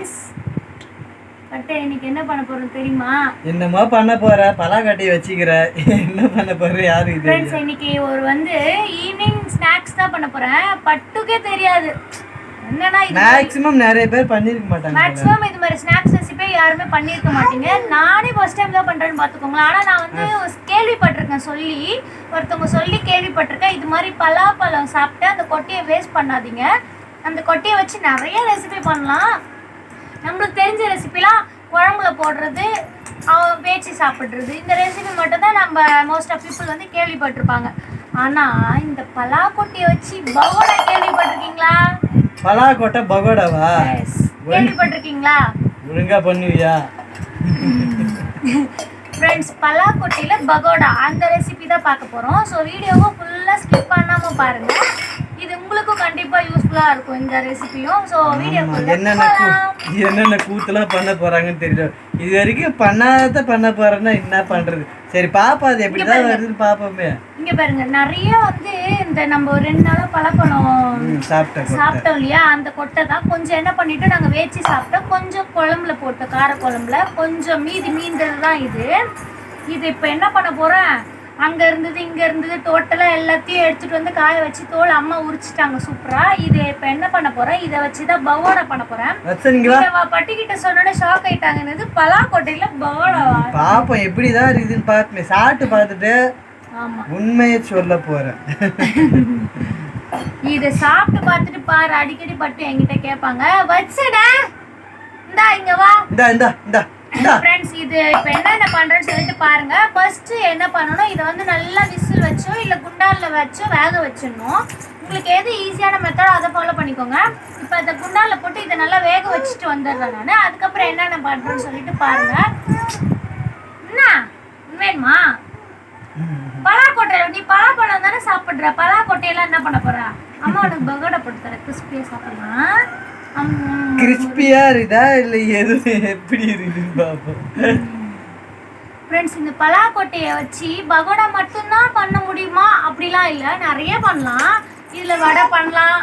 Friends பட்டு இன்னைக்கு என்ன பண்ண போறோம் தெரியுமா? என்னமோ பண்ண போற பலாக்கட்டி வச்சுக்கிற. என்ன பண்ண போற தெரியும்? ஃப்ரெண்ட்ஸ் இன்னைக்கு ஒரு வந்து ஈவினிங் ஸ்நாக்ஸ் தான் பண்ண போறேன். பட்டுக்கே தெரியாது. என்னன்னா இது? மேக்ஸிமம் நிறைய பேர் பண்ணிருக்க மாட்டாங்க போல. மேக்ஸிமம் இது மாதிரி ஸ்நாக்ஸ் ரெசிபி யாருமே பண்ணியிருக்க மாட்டீங்க. நானே ஃபர்ஸ்ட் டைம் தான் பண்றேன்னு பார்த்துக்கோங்களேன். ஆனால் நான் வந்து கேள்விப்பட்டிருக்கேன் சொல்லி ஒருத்தவங்க சொல்லி கேள்விப்பட்டிருக்கேன். இது மாதிரி பலாப்பழம் சாப்பிட்டு அந்த கொட்டையை வேஸ்ட் பண்ணாதீங்க. அந்த கொட்டையை வச்சு நிறைய ரெசிபி பண்ணலாம். நம்மளுக்கு தெரிஞ்ச ரெசிபிலாம் குழம்புல போடுறது அவ- வேச்சி சாப்பிட்றது இந்த ரெசிபி மட்டும் தான் நம்ம மோஸ்ட் ஆஃப் பீப்புள் வந்து கேள்விப்பட்டிருப்பாங்க. ஆனால் இந்த பலாக்கொட்டையை வச்சு பகோடா கேள்விப்பட்டிருக்கீங்களா? பலாக்கொட்டை பகோடாவா. கேள்விப்பட்டிருக்கீங்களா? ஒழுங்கா பண்ணுவியா? ஃப்ரெண்ட்ஸ் பலாக்கொட்டையில் பகோடா அந்த ரெசிபி தான் பார்க்க போகிறோம் ஸோ வீடியோவை ஃபுல்லாக ஸ்கிப் பண்ணாமல் பாருங்க. இது உங்களுக்கும் கண்டிப்பாக யூஸ்ஃபுல்லாக இருக்கும் இந்த ரெசிபியும் ஸோ வீடியோ என்னென்ன என்னென்ன கூத்துலாம் பண்ண போறாங்கன்னு தெரியல இது வரைக்கும் பண்ணாத பண்ண போறேன்னா என்ன பண்றது? சரி பாப்பா அது எப்படிதான் வருதுன்னு பாப்போமே. இங்கே பாருங்க நிறைய வந்து இந்த நம்ம ஒரு ரெண்டு நாளாக பலாப்பழம் ம், சாப்பிட்டேன் கொட்டை. சாப்பிட்டோம் இல்லையா? அந்த கொட்டை தான். கொஞ்சம் என்ன பண்ணிட்டு நாங்கள் வேச்சி சாப்பிட்டோம் கொஞ்சம் குழம்புல போட்டோம் கார குழம்புல கொஞ்சம் மீதி மீந்தது தான் இது. இது இப்போ என்ன பண்ண போகிறேன் அங்கே இருந்தது இங்கே இருந்தது டோட்டலாக எல்லாத்தையும் எடுத்துகிட்டு வந்து காய வச்சு தோல் அம்மா உரிச்சிட்டாங்க. சூப்பராக இது இப்போ என்ன பண்ண போகிறேன் இதை வச்சு தான் பகோடா பண்ண போகிறேன் பட்டிக்கிட்ட சொன்னோன்னே ஷாக் ஆயிட்டாங்கன்னு பலாக்கொட்டையில் பகோடாவா பாப்போம் எப்படிதான் இருக்குதுன்னு பார்த்துமே சாப்பிட்டு பார்த்துட்டு உண்மையை சொல்ல போறேன். இதை சாப்பிட்டு பார்த்துட்டு பாரு. அடிக்கடி பட்டு என்கிட்ட கேட்பாங்க. வச்சுடா இந்தா இங்க வா. இந்தா இந்தா இந்தா. ஃப்ரெண்ட்ஸ் இது இப்போ என்னென்ன பண்றேன்னு சொல்லிட்டு பாருங்க. ஃபர்ஸ்ட் என்ன பண்ணணும்? இதை வந்து நல்லா விசில் வச்சோ இல்லை குண்டானில் வச்சோ வேக வச்சிடணும். உங்களுக்கு எது ஈஸியான மெத்தடோ அதை ஃபாலோ பண்ணிக்கோங்க. இப்போ இந்த குண்டானில் போட்டு இதை நல்லா வேக வச்சுட்டு வந்துடுறேன் நான். அதுக்கப்புறம் என்னென்ன பண்ணுறேன்னு சொல்லிட்டு பாருங்க. என்ன வேணுமா பலாக்கொட்டை நீ பலாப்பழம் தானே சாப்பிட்ற? பலாக்கொட்டையெல்லாம் என்ன பண்ண போற? அம்மா உனக்கு பகோடா போட்டு தர கிறிஸ்பியாக சாப்பிடலாம். கிறிஸ்பியா இருக்குதா இல்ல எது? எப்படி இருக்குதுன்னு பாப்போம். ஃப்ரெண்ட்ஸ் இந்த பலாக்கொட்டையை வச்சு பகோடா மட்டும்தான் பண்ண முடியுமா? அப்படிலாம் இல்லை. நிறைய பண்ணலாம். இதில் வடை பண்ணலாம்.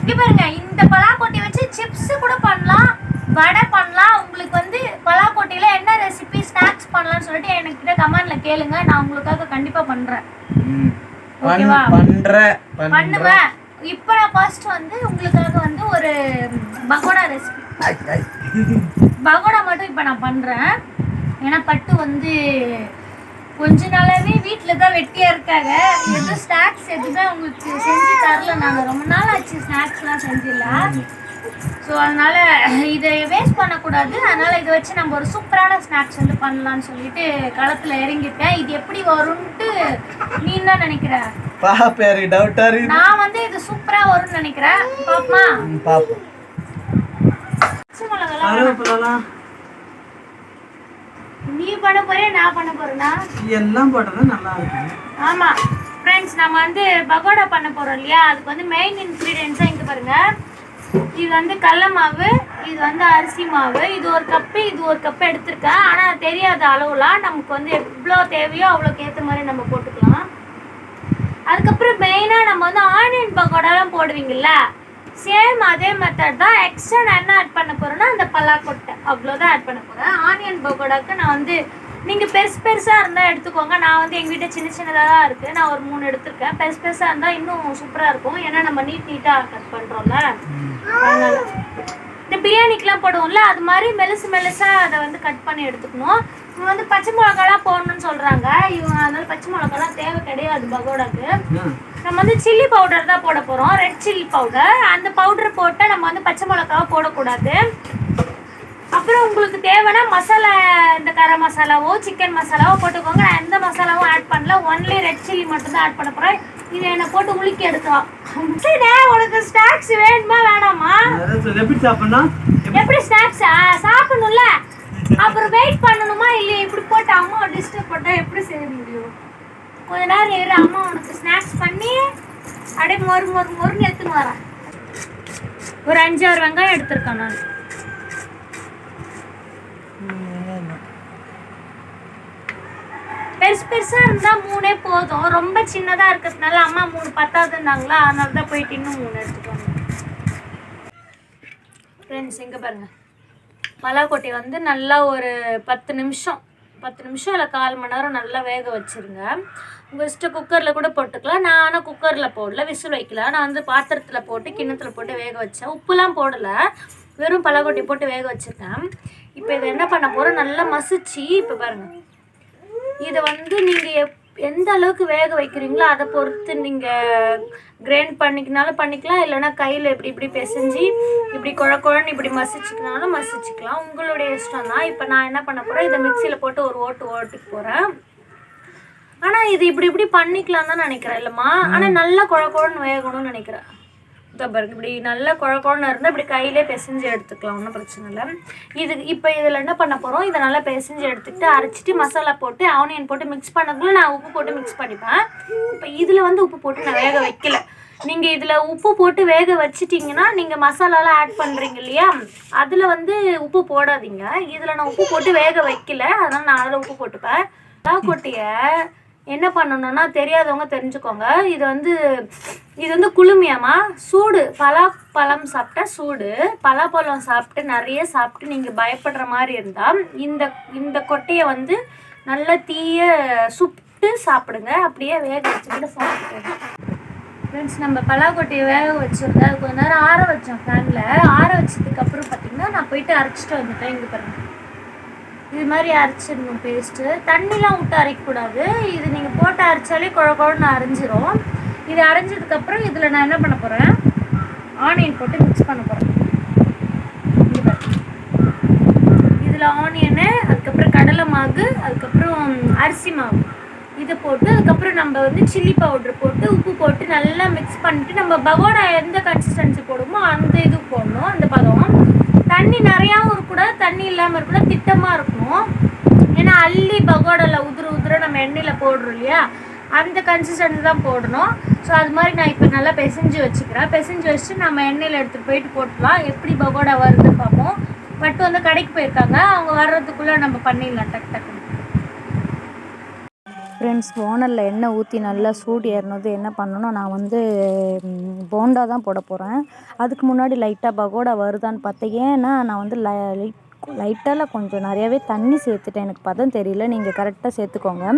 இங்க பாருங்க இந்த பலாக்கொட்டையை வச்சு சிப்ஸ் கூட பண்ணலாம். வடை பண்ணலாம். உங்களுக்கு வந்து பலாக்கொட்டையில என்ன ரெசிபி ஸ்நாக்ஸ் பண்ணலாம்னு சொல்லிட்டு என்கிட்ட கமெண்ட்ல கேளுங்க. நான் உங்களுக்காக கண்டிப்பா பண்றேன். ஓகேவா? பண்ற பண்ற பண்ணுவேன். இப்போ நான் ஃபர்ஸ்ட் வந்து உங்களுக்காக வந்து ஒரு பகோடா ரெசிபி. பகோடா மட்டும் இப்போ நான் பண்ணுறேன் ஏன்னா பட்டு வந்து கொஞ்ச நாளாவே வீட்டில் தான் வெட்டியாக இருக்காங்க. எதுவும் ஸ்நாக்ஸ் எதுவுமே உங்களுக்கு செஞ்சு தரல நாங்கள் ரொம்ப நாள் ஆச்சு ஸ்நாக்ஸ்லாம் செஞ்சில்ல ஸோ அதனால் இதை வேஸ்ட் பண்ணக்கூடாது. அதனால் இதை வச்சு நம்ம ஒரு சூப்பரான ஸ்நாக்ஸ் வந்து பண்ணலாம்னு சொல்லிட்டு களத்தில் இறங்கிட்டேன். இது எப்படி வரும்ன்ட்டு நீ என்ன நினைக்கிற? டவுட்டா நான் வந்து இது சூப்பராக வரும்னு நினைக்கிறேன். பாப்பமா பாப்போம் நீ பண்ண போறியா நான் பண்ண போறேனா? எல்லாம் போட்டதா நல்லா இருக்கும். ஆமா. ஃப்ரெண்ட்ஸ் நம்ம வந்து பகோடா பண்ண போறோம் இல்லையா? அதுக்கு வந்து மெயின் இன்க்ரீடியன்ஸா இங்க பாருங்க. இது வந்து கடல மாவு இது வந்து அரிசி மாவு. இது ஒரு கப்பு இது ஒரு கப்பு எடுத்திருக்கேன். ஆனால் தெரியாத அளவுலாம் நமக்கு வந்து எவ்வளோ தேவையோ அவ்வளோக்கு ஏற்ற மாதிரி நம்ம போட்டுக்கலாம். அதுக்கப்புறம் மெயினாக நம்ம வந்து ஆனியன் பக்கோடாலாம் போடுவீங்கள்ல சேம் அதே மெத்தட் தான். எக்ஸ்ட்ரா நான் என்ன ஆட் பண்ண போகிறேன்னா அந்த பல்லாக்கொட்டை. அவ்வளோதான் ஆட் பண்ண போகிறேன் ஆனியன் பக்கோடாவுக்கு நான் வந்து நீங்கள் பெருசு பெருசாக இருந்தால் எடுத்துக்கோங்க. நான் வந்து எங்கள் வீட்டை சின்ன சின்னதாக தான் இருக்குது நான் ஒரு மூணு எடுத்திருக்கேன். பெருசு பெருசாக இருந்தால் இன்னும் சூப்பராக இருக்கும். ஏன்னா நம்ம நீட் நீட்டாக கட் பண்ணுறோம்ல இந்த பிரியாணிக்கெலாம் போடுவோம்ல அது மாதிரி மெலுசு மெலுசாக அதை வந்து கட் பண்ணி எடுத்துக்கணும். இவங்க வந்து பச்சை மிளகாலாம் போடணும்னு சொல்கிறாங்க இவங்க அதனால பச்சை மிளகாலாம் தேவை கிடையாது பகோடாக்கு. நம்ம வந்து சில்லி பவுடர் தான் போட போகிறோம் ரெட் சில்லி பவுடர் அந்த பவுடர் போட்டால் நம்ம வந்து பச்சை மிளகாவை போடக்கூடாது. அப்புறம் உங்களுக்கு தேவைன்னா மசாலா இந்த கரம் மசாலாவோ சிக்கன் மசாலாவோ போட்டுக்கோங்க. நான் எந்த மசாலாவும் ஆட் பண்ணல. ஒன்லி ரெட் சில்லி மட்டும் தான் ஆட் பண்ண போகிறேன் இதை என்னை போட்டு உலுக்கி எடுக்கலாம் சரி உனக்கு ஸ்நாக்ஸ் வேணுமா வேணாமா? எப்படி சாப்பிடணும் எப்படி ஸ்நாக்ஸ் சாப்பிடணும்ல. அப்புறம் வெயிட் பண்ணணுமா இல்லையா? இப்படி போட்டு அம்மா டிஸ்டர்ப் பண்ணா எப்படி செய்ய முடியும்? கொஞ்ச நேரம் இரு அம்மா உனக்கு ஸ்நாக்ஸ் பண்ணி அப்படியே மொறு மொறு மொறுன்னு எடுத்துன்னு வரேன். ஒரு அஞ்சாறு வெங்காயம் எடுத்திருக்கேன் நான். பெருசு பெருசாக இருந்தால் மூணே போதும். ரொம்ப சின்னதாக இருக்கிறதுனால அம்மா மூணு பத்தாதுன்னாங்களா? அதனால தான் போயிட்டு இன்னும் மூணு எடுத்துக்கோங்க. ஃப்ரெண்ட்ஸ் எங்க பாருங்கள் பலாக்கொட்டையை வந்து நல்லா ஒரு பத்து நிமிஷம். பத்து நிமிஷம் இல்லை கால் மணி நேரம் நல்லா வேக வச்சிருங்க. உங்கள் இஷ்டம் குக்கரில் கூட போட்டுக்கலாம். நான் ஆனால் குக்கரில் போடல விசில் வைக்கல. நான் வந்து பாத்திரத்தில் போட்டு கிண்ணத்தில் போட்டு வேக வச்சேன். உப்புலாம் போடலை. வெறும் பலாக்கொட்டை போட்டு வேக வச்சுருக்கேன். இப்போ இதை என்ன பண்ண போகிறோம் நல்லா மசிச்சு இப்போ பாருங்கள் இதை வந்து நீங்கள் எப் எந்த அளவுக்கு வேக வைக்கிறீங்களோ அதை பொறுத்து நீங்கள் கிரைண்ட் பண்ணிக்கினாலும் பண்ணிக்கலாம் இல்லைன்னா கையில் இப்படி இப்படி பிசைஞ்சு இப்படி குழ குழன்னு இப்படி மசிச்சுக்கினாலும் மசிச்சுக்கலாம். உங்களுடைய இஷ்டம் தான். இப்போ நான் என்ன பண்ண போகிறேன் இதை மிக்சியில் போட்டு ஒரு ஓட்டு ஓட்டுக்கு போகிறேன் ஆனால் இது இப்படி இப்படி பண்ணிக்கலாம் தான் நினைக்கிறேன் இல்லைம்மா. ஆனால் நல்லா குழ குழன்னு வேகணும்னு நினைக்கிறேன். இதோ பாருங்க. இப்படி நல்லா குழ இருந்தால் இப்படி கையிலே பிசைஞ்சு எடுத்துக்கலாம். ஒன்றும் பிரச்சனை இல்லை. இது இப்போ இதில் என்ன பண்ண போகிறோம் இதை நல்லா பிசைஞ்சு எடுத்துக்கிட்டு அரைச்சிட்டு மசாலா போட்டு ஆனியன் போட்டு மிக்ஸ் பண்ணக்குள்ள நான் உப்பு போட்டு மிக்ஸ் பண்ணிப்பேன். இப்போ இதில் வந்து உப்பு போட்டு நான் வேக வைக்கல. நீங்கள் இதில் உப்பு போட்டு வேக வச்சிட்டிங்கன்னா நீங்கள் மசாலாலாம் ஆட் பண்ணுறீங்க இல்லையா? அதில் வந்து உப்பு போடாதீங்க. இதில் நான் உப்பு போட்டு வேக வைக்கல. அதனால் நான் அதில் உப்பு போட்டுப்பேன். கொட்டியை என்ன பண்ணணும்னா தெரியாதவங்க தெரிஞ்சுக்கோங்க. இது வந்து இது வந்து குளுமையாமா சூடு. பலாப்பழம் சாப்பிட்டா சூடு. பலாப்பழம் சாப்பிட்டு நிறைய சாப்பிட்டு நீங்கள் பயப்படுற மாதிரி இருந்தால் இந்த இந்த கொட்டையை வந்து நல்லா தீய சுட்டு சாப்பிடுங்க. அப்படியே வேக வச்சுக்கிட்டு சாப்பிடுங்க ஃப்ரெண்ட்ஸ் நம்ம பலாக்கொட்டையை வேக வச்சுருந்தேன் அது கொஞ்ச நேரம் ஆற வச்சோம் ஃபேனில் ஆற வச்சதுக்கப்புறம் பார்த்தீங்கன்னா நான் போயிட்டு அரைச்சிட்டு வந்துட்டேன் இங்கே பாருங்கள் இது மாதிரி அரைச்சிடணும் பேஸ்ட்டு தண்ணிலாம் விட்டு அரைக்கக்கூடாது. இது நீங்கள் போட்டு அரைச்சாலே குழ குழன்னு அரைஞ்சிரும். இது அரைஞ்சதுக்கப்புறம் இதில் நான் என்ன பண்ண போகிறேன் ஆனியன் போட்டு மிக்ஸ் பண்ண போகிறேன் இதில் ஆனியனு அதுக்கப்புறம் கடலை மாவு அதுக்கப்புறம் அரிசி மாவு. இதை போட்டு அதுக்கப்புறம் நம்ம வந்து சில்லி பவுடர் போட்டு உப்பு போட்டு நல்லா மிக்ஸ் பண்ணிட்டு நம்ம பகோடா எந்த கன்சிஸ்டன்சி போடுமோ அந்த இது போடணும் அந்த பதம். தண்ணி நிறையாவும் இருக்கக்கூடாது தண்ணி இல்லாமல் இருக்கக்கூடாது திட்டமாக இருக்கணும். ஏன்னா அள்ளி பகோடாவில் உதிர உதிர நம்ம எண்ணெயில் போடுறோம் இல்லையா? அந்த கன்சிஸ்டன்சி தான் போடணும். ஸோ அது மாதிரி நான் இப்போ நல்லா பிசைஞ்சு வச்சுக்கிறேன். பிசைஞ்சு வச்சுட்டு நம்ம எண்ணெயில் எடுத்துகிட்டு போயிட்டு போட்டுலாம் எப்படி பகோடா வருதுன்னு பார்ப்போம். பட்டு வந்து கடைக்கு போயிருக்காங்க. அவங்க வர்றதுக்குள்ளே நம்ம பண்ணிடலாம். டக் டக்குன்னு. ஃப்ரெண்ட்ஸ் ஓனரில் எண்ணெய் ஊற்றி நல்லா சூடு ஏறினது என்ன பண்ணணும் நான் வந்து போண்டா தான் போட போகிறேன் அதுக்கு முன்னாடி லைட்டாக பகோடா வருதான்னு பார்த்தேன். ஏன்னா நான் வந்து லைட் லைட்டால் கொஞ்சம் நிறையாவே தண்ணி சேர்த்துட்டேன். எனக்கு பதம் தெரியல. நீங்கள் கரெக்டாக சேர்த்துக்கோங்க.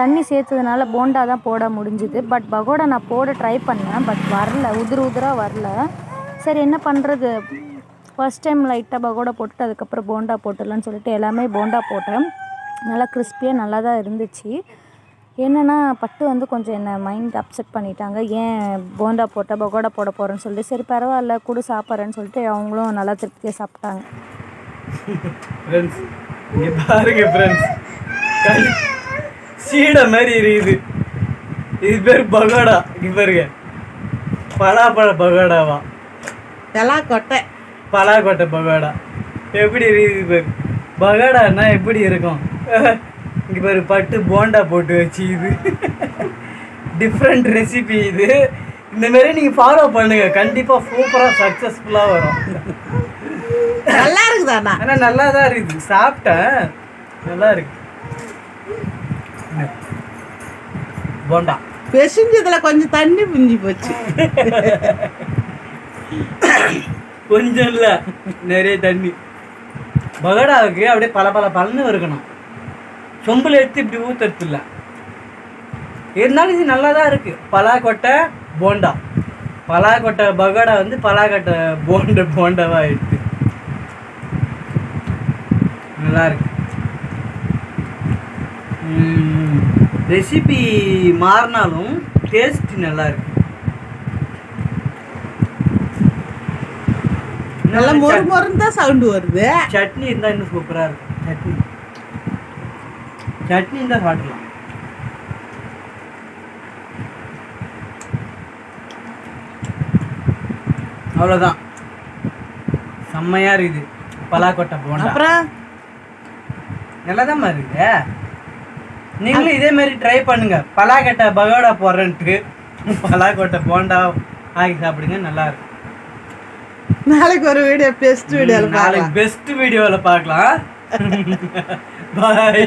தண்ணி சேர்த்ததுனால போண்டா தான் போட முடிஞ்சுது. பட் பகோடா நான் போட ட்ரை பண்ணேன். பட் வரல. உதிர் உதிராக வரல. சரி என்ன பண்ணுறது ஃபஸ்ட் டைம் லைட்டாக பகோடா போட்டுட்டு அதுக்கப்புறம் போண்டா போட்டுடலான்னு சொல்லிட்டு எல்லாமே போண்டா போட்டேன். நல்லா கிறிஸ்பியாக நல்லா தான் இருந்துச்சு. என்னென்னா பட்டு வந்து கொஞ்சம் என்னை மைண்ட் அப்செட் பண்ணிட்டாங்க. ஏன் போண்டா போட்ட பகோடா போட போகிறேன்னு சொல்லிட்டு சரி பரவாயில்ல கூட சாப்பிட்றேன்னு சொல்லிட்டு அவங்களும் நல்லா திருப்தியாக சாப்பிட்டாங்க. ஃப்ரெண்ட்ஸ் இங்க பாருங்க ஃப்ரெண்ட்ஸ் சீடை மாதிரி இருக்குது. இது பேர் பகோடா. இங்க பாருங்க. பலாப்பழ பகோடாவா? எல்லாம் கொட்டை பலாக்கொட்டை பகோடா. எப்படி இருக்குது பாரு. பகோடான்னா எப்படி இருக்கும்? இங்க பாரு பட்டு போண்டா போட்டு வச்சு இது. டிஃப்ரெண்ட் ரெசிபி இது. இந்த மாதிரி நீங்க ஃபாலோ பண்ணுங்க. கண்டிப்பா சூப்பரா சக்சஸ்ஃபுல்லா வரும். நல்லா இருக்குதாண்ணா ஆனா நல்லா தான் இருக்குது. சாப்பிட்டேன். நல்லா இருக்கு. போண்டா. பெசிஞ்சதுல கொஞ்சம் தண்ணி பிஞ்சி போச்சு. கொஞ்சம் இல்ல நிறைய தண்ணி. பகோடாவுக்கு அப்படியே பல பல பலன்னு இருக்கணும் சொம்பில் எடுத்து இப்படி ஊத்துறது இல்ல இருந்தாலும் இது நல்லா தான் இருக்கு. பலாக்கொட்டை போண்டா. பலாக்கொட்டை பகோடா வந்து பலாக்கொட்டை போண்டை போண்டாவா ஆயிடுது நல்லா இருக்கு. ரெசிபி மாறினாலும் டேஸ்ட் நல்லா இருக்கு. நல்லா மொறு மொறுன்னு தான் சவுண்டு வருது. சட்னி இருந்தா இன்னும் சூப்பரா இருக்கும். சட்னி. சட்னி இருந்தா சாப்பிடலாம். அவ்வளோதான் செம்மையா இருக்குது. பலாக்கொட்டை போண்டா. அப்புறம்? நல்லா தான் இருக்குது. நீங்களும் இதே மாதிரி ட்ரை பண்ணுங்க. பலாக்கொட்டை பகோடா போடுறேன்ட்டு. பலாக்கொட்டை போண்டா ஆக்கி சாப்பிடுங்க நல்லா இருக்கும். நாளைக்கு ஒரு வீடியோ பெஸ்ட் வீடியோவில் பார்க்கலாம். நாளைக்கு பெஸ்ட் வீடியோவில் பார்க்கலாம். பாய்